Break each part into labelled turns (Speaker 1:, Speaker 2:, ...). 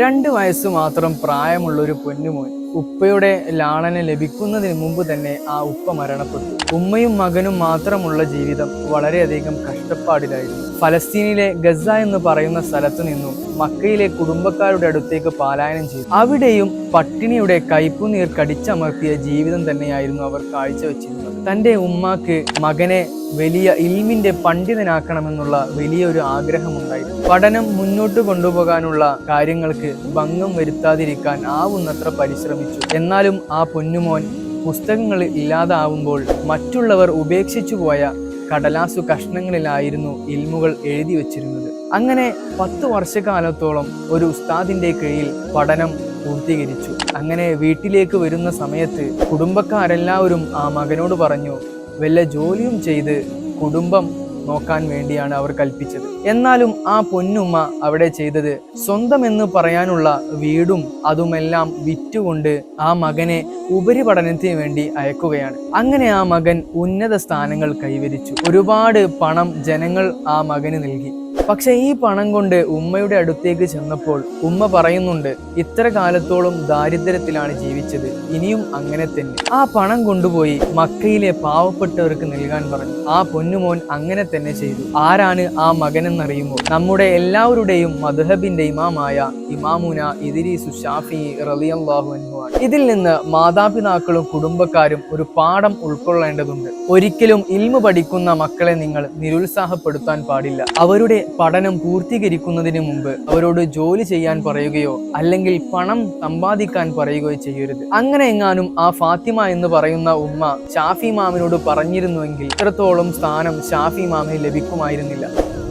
Speaker 1: രണ്ട് വയസ്സ് മാത്രം പ്രായമുള്ള ഒരു പൊന്നുമോൻ ഉപ്പയുടെ ലാളന ലഭിക്കുന്നതിന് മുമ്പ് തന്നെ ആ ഉപ്പ മരണപ്പെട്ടു. ഉമ്മയും മകനും മാത്രമുള്ള ജീവിതം വളരെയധികം കഷ്ടപ്പാടിലായിരുന്നു. ഫലസ്തീനിലെ ഗസ എന്ന് പറയുന്ന സ്ഥലത്തു നിന്നും മക്കയിലെ കുടുംബക്കാരുടെ അടുത്തേക്ക് പാലായനം ചെയ്തു. അവിടെയും പട്ടിണിയുടെ കയ്പുനീർ കടിച്ചമർത്തിയ ജീവിതം തന്നെയായിരുന്നു അവർ കാഴ്ചവെച്ചിരുന്നത്. തന്റെ ഉമ്മാക്ക് മകനെ വലിയ ഇൽമിന്റെ പണ്ഡിതനാക്കണമെന്നുള്ള വലിയൊരു ആഗ്രഹമുണ്ടായിരുന്നു. പഠനം മുന്നോട്ട് കൊണ്ടുപോകാനുള്ള കാര്യങ്ങൾക്ക് ഭംഗം വരുത്താതിരിക്കാൻ ആവുന്നത്ര പരിശ്രമിച്ചു. എന്നാലും ആ പൊന്നുമോൻ പുസ്തകങ്ങൾ ഇല്ലാതാവുമ്പോൾ മറ്റുള്ളവർ ഉപേക്ഷിച്ചു പോയ കടലാസു കഷ്ണങ്ങളിലായിരുന്നു ഇൽമുകൾ എഴുതി വച്ചിരുന്നത്. അങ്ങനെ പത്ത് വർഷക്കാലത്തോളം ഒരു ഉസ്താദിന്റെ കീഴിൽ പഠനം പൂർത്തീകരിച്ചു. അങ്ങനെ വീട്ടിലേക്ക് വരുന്ന സമയത്ത് കുടുംബക്കാരെല്ലാവരും ആ മകനോട് പറഞ്ഞു വല്ല ജോലിയും ചെയ്ത് കുടുംബം നോക്കാൻ വേണ്ടിയാണ് അവർ കൽപ്പിച്ചത്. എന്നാലും ആ പൊന്നുമ്മ അവിടെ ചെയ്തത് സ്വന്തം എന്ന് പറയാനുള്ള വീടും അതുമെല്ലാം വിറ്റുകൊണ്ട് ആ മകനെ ഉപരിപഠനത്തിന് വേണ്ടി അയക്കുകയാണ്. അങ്ങനെ ആ മകൻ ഉന്നത സ്ഥാനങ്ങൾ കൈവരിച്ചു. ഒരുപാട് പണം ജനങ്ങൾ ആ മകന് നൽകി. പക്ഷെ ഈ പണം കൊണ്ട് ഉമ്മയുടെ അടുത്തേക്ക് ചെന്നപ്പോൾ ഉമ്മ പറയുന്നുണ്ട് ഇത്ര കാലത്തോളം ദാരിദ്ര്യത്തിലാണ് ജീവിച്ചത് ഇനിയും അങ്ങനെ തന്നെ. ആ പണം കൊണ്ടുപോയി മക്കയിലെ പാവപ്പെട്ടവർക്ക് നൽകാൻ പറഞ്ഞു. ആ പൊന്നുമോൻ അങ്ങനെ തന്നെ ചെയ്തു. ആരാണ് ആ മകനെന്നറിയുമോ? നമ്മുടെ എല്ലാവരുടെയും മധുഹബിന്റെ ഇമാമായ ഇമാമുന ഇദിരീസു ഷാഫി റളിയല്ലാഹു അൻഹു ആണ്. ഇതിൽ നിന്ന് മാതാപിതാക്കളും കുടുംബക്കാരും ഒരു പാഠം ഉൾക്കൊള്ളേണ്ടതുണ്ട്. ഒരിക്കലും ഇൽമു പഠിക്കുന്ന മക്കളെ നിങ്ങൾ നിരുത്സാഹപ്പെടുത്താൻ പാടില്ല. അവരുടെ പഠനം പൂർത്തീകരിക്കുന്നതിന് മുമ്പ് അവരോട് ജോലി ചെയ്യാൻ പറയുകയോ അല്ലെങ്കിൽ പണം സമ്പാദിക്കാൻ പറയുകയോ ചെയ്യരുത്. അങ്ങനെ എങ്ങാനും ആ ഫാത്തിമ എന്ന് പറയുന്ന ഉമ്മ ഷാഫി മാമിനോട് പറഞ്ഞിരുന്നുവെങ്കിൽ ഇത്രത്തോളം സ്ഥാനം ഷാഫി മാമിന് ലഭിക്കുമായിരുന്നില്ല.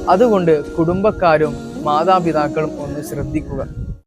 Speaker 1: അതുകൊണ്ട് കുടുംബക്കാരും മാതാപിതാക്കളും ഒന്ന് ശ്രദ്ധിക്കുക.